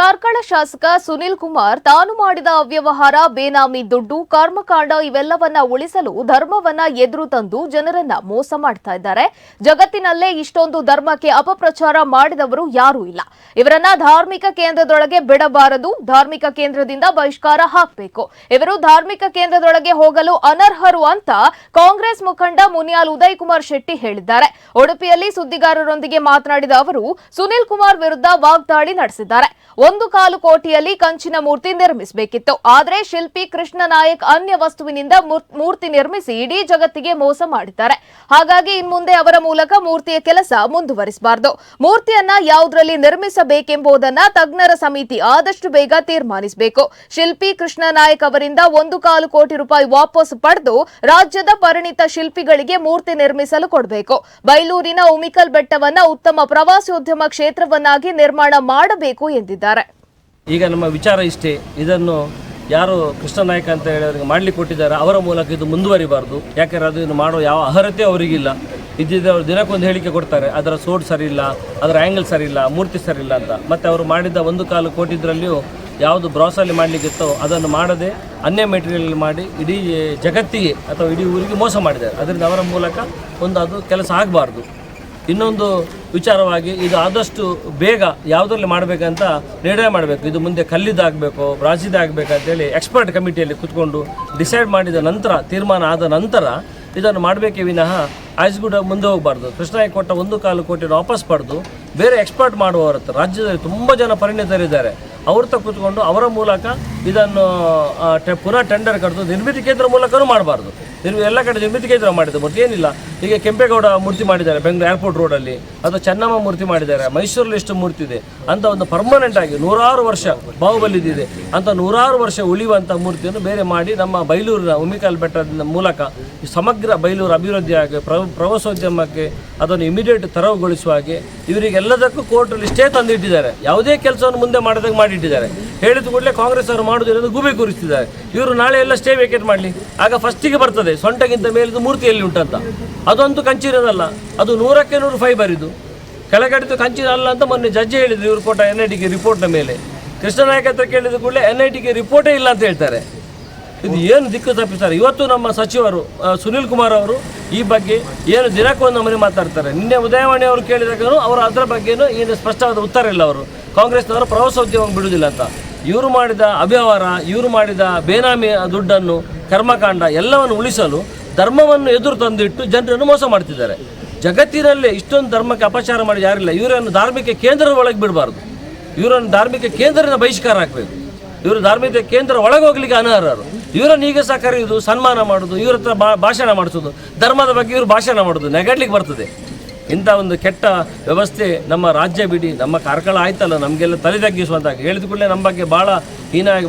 ಕಾರ್ಕಳ ಶಾಸಕ ಸುನಿಲ್ ಕುಮಾರ್ ತಾನು ಮಾಡಿದ ಅವ್ಯವಹಾರ, ಬೇನಾಮಿ ದುಡ್ಡು, ಕರ್ಮಕಾಂಡ ಇವೆಲ್ಲವನ್ನ ಉಳಿಸಲು ಧರ್ಮವನ್ನ ಎದುರು ತಂದು ಜನರನ್ನ ಮೋಸ ಮಾಡ್ತಾ ಇದ್ದಾರೆ. ಜಗತ್ತಿನಲ್ಲೇ ಇಷ್ಟೊಂದು ಧರ್ಮಕ್ಕೆ ಅಪಪ್ರಚಾರ ಮಾಡಿದವರು ಯಾರೂ ಇಲ್ಲ. ಇವರನ್ನ ಧಾರ್ಮಿಕ ಕೇಂದ್ರದೊಳಗೆ ಬಿಡಬಾರದು, ಧಾರ್ಮಿಕ ಕೇಂದ್ರದಿಂದ ಬಹಿಷ್ಕಾರ ಹಾಕಬೇಕು. ಇವರು ಧಾರ್ಮಿಕ ಕೇಂದ್ರದೊಳಗೆ ಹೋಗಲು ಅನರ್ಹರು ಅಂತ ಕಾಂಗ್ರೆಸ್ ಮುಖಂಡ ಮುನಿಯಾಲ್ ಉದಯ್ ಕುಮಾರ್ ಶೆಟ್ಟಿ ಹೇಳಿದ್ದಾರೆ. ಉಡುಪಿಯಲ್ಲಿ ಸುದ್ದಿಗಾರರೊಂದಿಗೆ ಮಾತನಾಡಿದ ಅವರು, ಸುನಿಲ್ ಕುಮಾರ್ ವಿರುದ್ಧ ವಾಗ್ದಾಳಿ ನಡೆಸಿದ್ದಾರೆ. ಒಂದು ಕಾಲು ಕೋಟಿಯಲ್ಲಿ ಕಂಚಿನ ಮೂರ್ತಿ ನಿರ್ಮಿಸಬೇಕಿತ್ತು. ಆದರೆ ಶಿಲ್ಪಿ ಕೃಷ್ಣ ನಾಯಕ್ ಅನ್ಯ ವಸ್ತುವಿನಿಂದ ಮೂರ್- ಮೂರ್ತಿ ನಿರ್ಮಿಸಿ ಇಡೀ ಜಗತ್ತಿಗೆ ಮೋಸ ಮಾಡಿದ್ದಾರೆ. ಹಾಗಾಗಿ ಇನ್ಮುಂದೆ ಅವರ ಮೂಲಕ ಮೂರ್ತಿಯ ಕೆಲಸ ಮುಂದುವರಿಸಬಾರದು. ಮೂರ್ತಿಯನ್ನ ಯಾವುದರಲ್ಲಿ ನಿರ್ಮಿಸಬೇಕೆಂಬುದನ್ನ ತಜ್ಞರ ಸಮಿತಿ ಆದಷ್ಟು ಬೇಗ ತೀರ್ಮಾನಿಸಬೇಕು. ಶಿಲ್ಪಿ ಕೃಷ್ಣ ನಾಯಕ್ ಅವರಿಂದ ಒಂದು ಕಾಲು ಕೋಟಿ ರೂಪಾಯಿ ವಾಪಸ್ ಪಡೆದು ರಾಜ್ಯದ ಪರಿಣಿತ ಶಿಲ್ಪಿಗಳಿಗೆ ಮೂರ್ತಿ ನಿರ್ಮಿಸಲು ಕೊಡಬೇಕು. ಬೈಲೂರಿನ ಉಮಿಕಲ್ ಬೆಟ್ಟವನ್ನ ಉತ್ತಮ ಪ್ರವಾಸೋದ್ಯಮ ಕ್ಷೇತ್ರವನ್ನಾಗಿ ನಿರ್ಮಾಣ ಮಾಡಬೇಕು ಎಂದಿದ್ದಾರೆ. ಈಗ ನಮ್ಮ ವಿಚಾರ ಇಷ್ಟೇ. ಇದನ್ನು ಯಾರು ಕೃಷ್ಣ ನಾಯಕ ಅಂತ ಹೇಳಿ ಅವರಿಗೆ ಮಾಡಲಿಕ್ಕೆ ಕೊಟ್ಟಿದ್ದಾರೆ, ಅವರ ಮೂಲಕ ಇದು ಮುಂದುವರಿಬಾರ್ದು. ಯಾಕೆಂದರೆ ಅದು ಇದನ್ನು ಮಾಡೋ ಯಾವ ಅರ್ಹತೆ ಅವರಿಗಿಲ್ಲ. ಇದ್ದಿದ್ದು ಅವರು ದಿನಕ್ಕೊಂದು ಹೇಳಿಕೆ ಕೊಡ್ತಾರೆ, ಅದರ ಸೋಡ್ ಸರಿ ಇಲ್ಲ ಅದರ ಆ್ಯಂಗಲ್ ಸರಿ ಇಲ್ಲ ಮೂರ್ತಿ ಸರಿ ಇಲ್ಲ ಅಂತ. ಮತ್ತು ಅವರು ಮಾಡಿದ ಒಂದು ಕಾಲು ಕೋಟಿದ್ರಲ್ಲಿಯೂ ಯಾವುದು ಬ್ರಾಸಲ್ಲಿ ಮಾಡಲಿಕ್ಕಿತ್ತೋ ಅದನ್ನು ಮಾಡದೆ ಅನ್ಯ ಮೆಟೀರಿಯಲ್ ಮಾಡಿ ಇಡೀ ಜಗತ್ತಿಗೆ ಅಥವಾ ಇಡೀ ಊರಿಗೆ ಮೋಸ ಮಾಡಿದ್ದಾರೆ. ಅದರಿಂದ ಅವರ ಮೂಲಕ ಒಂದು ಅದು ಕೆಲಸ ಆಗಬಾರ್ದು. ಇನ್ನೊಂದು ವಿಚಾರವಾಗಿ ಇದು ಆದಷ್ಟು ಬೇಗ ಯಾವುದರಲ್ಲಿ ಮಾಡಬೇಕಂತ ನಿರ್ಣಯ ಮಾಡಬೇಕು. ಇದು ಮುಂದೆ ಕಲ್ಲಿದ್ದಾಗಬೇಕು ಬ್ರಾಜಿದಾಗಬೇಕು ಅಂತೇಳಿ ಎಕ್ಸ್ಪರ್ಟ್ ಕಮಿಟಿಯಲ್ಲಿ ಕೂತ್ಕೊಂಡು ಡಿಸೈಡ್ ಮಾಡಿದ ನಂತರ, ತೀರ್ಮಾನ ಆದ ನಂತರ ಇದನ್ನು ಮಾಡಬೇಕೇ ವಿನಃ ಆಯ್ಸ್ಗೂಡ ಮುಂದೆ ಹೋಗಬಾರ್ದು. ಕೃಷ್ಣಾಯಿ ಕೊಟ್ಟ ಒಂದು ಕಾಲು ಕೋಟಿ ವಾಪಸ್ ಪಡೆದು ಬೇರೆ ಎಕ್ಸ್ಪರ್ಟ್ ಮಾಡುವವರ ರಾಜ್ಯದಲ್ಲಿ ತುಂಬ ಜನ ಪರಿಣಿತರಿದ್ದಾರೆ. ಅವ್ರ ತ ಕೂತ್ಕೊಂಡು ಅವರ ಮೂಲಕ ಇದನ್ನು ಟೆ- ಪುನಃ ಟೆಂಡರ್ ಕರೆದು ನಿರ್ಮಿತಿ ಕೇಂದ್ರ ಮೂಲಕನೂ ಮಾಡಬಾರ್ದು. ನಿರ್ಮಿ ಎಲ್ಲ ಕಡೆ ನಿರ್ಮಿತಿ ಕೇಂದ್ರ ಮಾಡಿದ್ದು ಬಟ್ ಏನಿಲ್ಲ. ಈಗ ಕೆಂಪೇಗೌಡ ಮೂರ್ತಿ ಮಾಡಿದ್ದಾರೆ, ಬೆಂಗಳೂರು ಏರ್ಪೋರ್ಟ್ ರೋಡಲ್ಲಿ ಅದು ಚೆನ್ನಮ್ಮ ಮೂರ್ತಿ ಮಾಡಿದ್ದಾರೆ ಮೈಸೂರಲ್ಲಿ ಎಷ್ಟು ಮೂರ್ತಿ ಇದೆ. ಅಂತ ಒಂದು ಪರ್ಮನೆಂಟ್ ಆಗಿ ನೂರಾರು ವರ್ಷ ಬಾಹುಬಲಿದಿದೆ ಅಂತ ನೂರಾರು ವರ್ಷ ಉಳಿಯುವಂಥ ಮೂರ್ತಿಯನ್ನು ಬೇರೆ ಮಾಡಿ ನಮ್ಮ ಬೈಲೂರಿನ ಉಮಿಕಾಲ್ ಬೆಟ್ಟದ ಮೂಲಕ ಸಮಗ್ರ ಬೈಲೂರು ಅಭಿವೃದ್ಧಿ ಆಗಿ ಪ್ರ ಪ್ರವಾಸೋದ್ಯಮಕ್ಕೆ ಅದನ್ನು ಇಮಿಡಿಯೇಟ್ ತೆರವುಗೊಳಿಸುವ ಹಾಗೆ ಇವರಿಗೆಲ್ಲದಕ್ಕೂ ಕೋರ್ಟಲ್ಲಿ ಸ್ಟೇ ತಂದಿಟ್ಟಿದ್ದಾರೆ. ಯಾವುದೇ ಕೆಲಸವನ್ನು ಮುಂದೆ ಮಾಡೋದಕ್ಕೆ ಮಾಡಿಟ್ಟಿದ್ದಾರೆ. ಹೇಳಿದ ಕೂಡಲೇ ಕಾಂಗ್ರೆಸ್ ಅವರು ಮಾಡುವುದಿಲ್ಲ ಗೂಬೆ ಕೂರಿಸ್ತಿದ್ದಾರೆ. ಇವರು ನಾಳೆ ಎಲ್ಲ ಸ್ಟೇ ವೇಕೇಟ್ ಮಾಡಲಿ. ಆಗ ಫಸ್ಟಿಗೆ ಬರ್ತದೆ. ಸೊಂಟಗಿಂತ ಮೇಲಿದ್ದು ಮೂರ್ತಿ ಎಲ್ಲಿ ಉಂಟಂತ. ಅದಂತೂ ಕಂಚಿನದಲ್ಲ ಅದು ನೂರಕ್ಕೆ ನೂರು ಫೈಬರ್ ಇದು. ಕೆಳಗಡೆದು ಕಂಚಿನ ಅಲ್ಲ ಅಂತ ಮೊನ್ನೆ ಜಡ್ಜಿ ಹೇಳಿದ್ರು. ಇವರು ಕೊಟ್ಟ ಎನ್ ಐ ಟಿಗೆ ರಿಪೋರ್ಟ್ನ ಮೇಲೆ. ಕೃಷ್ಣನಾಯಕ ಹತ್ರ ಕೇಳಿದ ಕೂಡಲೇ ಎನ್ ಐ ಟಿಗೆ ರಿಪೋರ್ಟೇ ಇಲ್ಲ ಅಂತ ಹೇಳ್ತಾರೆ. ಇದು ಏನು ದಿಕ್ಕು ತಪ್ಪಿಸ್ತಾರೆ ಇವತ್ತು ನಮ್ಮ ಸಚಿವರು ಸುನೀಲ್ ಸುನಿಲ್ ಕುಮಾರ್ ಅವರು ಈ ಬಗ್ಗೆ ಏನು ದಿನಕ್ಕೊಂದು ಮನೆ ಮಾತಾಡ್ತಾರೆ. ನಿನ್ನೆ ಉದಯವಾಣಿ ಅವರು ಕೇಳಿದಾಗ ಅವರು ಅದರ ಬಗ್ಗೆನೂ ಏನು ಸ್ಪಷ್ಟವಾದ ಉತ್ತರ ಇಲ್ಲ ಅವರು. ಕಾಂಗ್ರೆಸ್ನವರು ಪ್ರವಾಸೋದ್ಯಮ ಬಿಡುವುದಿಲ್ಲ ಅಂತ. ಇವರು ಮಾಡಿದ ಅವ್ಯವಹಾರ, ಇವರು ಮಾಡಿದ ಬೇನಾಮಿ ದುಡ್ಡನ್ನು ಕರ್ಮಕಾಂಡ ಎಲ್ಲವನ್ನು ಉಳಿಸಲು ಧರ್ಮವನ್ನು ಎದುರು ತಂದಿಟ್ಟು ಜನರನ್ನು ಮೋಸ ಮಾಡ್ತಿದ್ದಾರೆ. ಜಗತ್ತಿನಲ್ಲೇ ಇಷ್ಟೊಂದು ಧರ್ಮಕ್ಕೆ ಅಪಚಾರ ಮಾಡಿ ಯಾರಿಲ್ಲ. ಇವರನ್ನು ಧಾರ್ಮಿಕ ಕೇಂದ್ರದ ಒಳಗೆ ಬಿಡಬಾರ್ದು. ಇವರನ್ನು ಧಾರ್ಮಿಕ ಕೇಂದ್ರದಿಂದ ಬಹಿಷ್ಕಾರ ಹಾಕಬೇಕು. ಇವರು ಧಾರ್ಮಿಕ ಕೇಂದ್ರ ಒಳಗೆ ಹೋಗ್ಲಿಕ್ಕೆ ಅನರ್ಹರು. ಇವರನ್ನು ಈಗ ಸಹ ಕರೆಯುವುದು ಸನ್ಮಾನ ಮಾಡೋದು, ಇವ್ರ ಹತ್ರ ಭಾಷಣ ಮಾಡಿಸೋದು. ಧರ್ಮದ ಬಗ್ಗೆ ಇವರು ಭಾಷಣ ಮಾಡೋದು. ನೆಗಡ್ಲಿಕ್ಕೆ ಬರ್ತದೆ. ಇಂಥ ಒಂದು ಕೆಟ್ಟ ವ್ಯವಸ್ಥೆ ನಮ್ಮ ರಾಜ್ಯ ಬಿಡಿ, ನಮ್ಮ ಕಾರ್ಕಳ ಆಯ್ತಲ್ಲ, ನಮಗೆಲ್ಲ ತಲೆ ತಗ್ಗಿಸುವಂತಾಗಿ ಹೇಳಿದ ಕೂಡಲೇ ನಮ್ಮ ಬಗ್ಗೆ ಭಾಳ ಹೀನಾಗಿ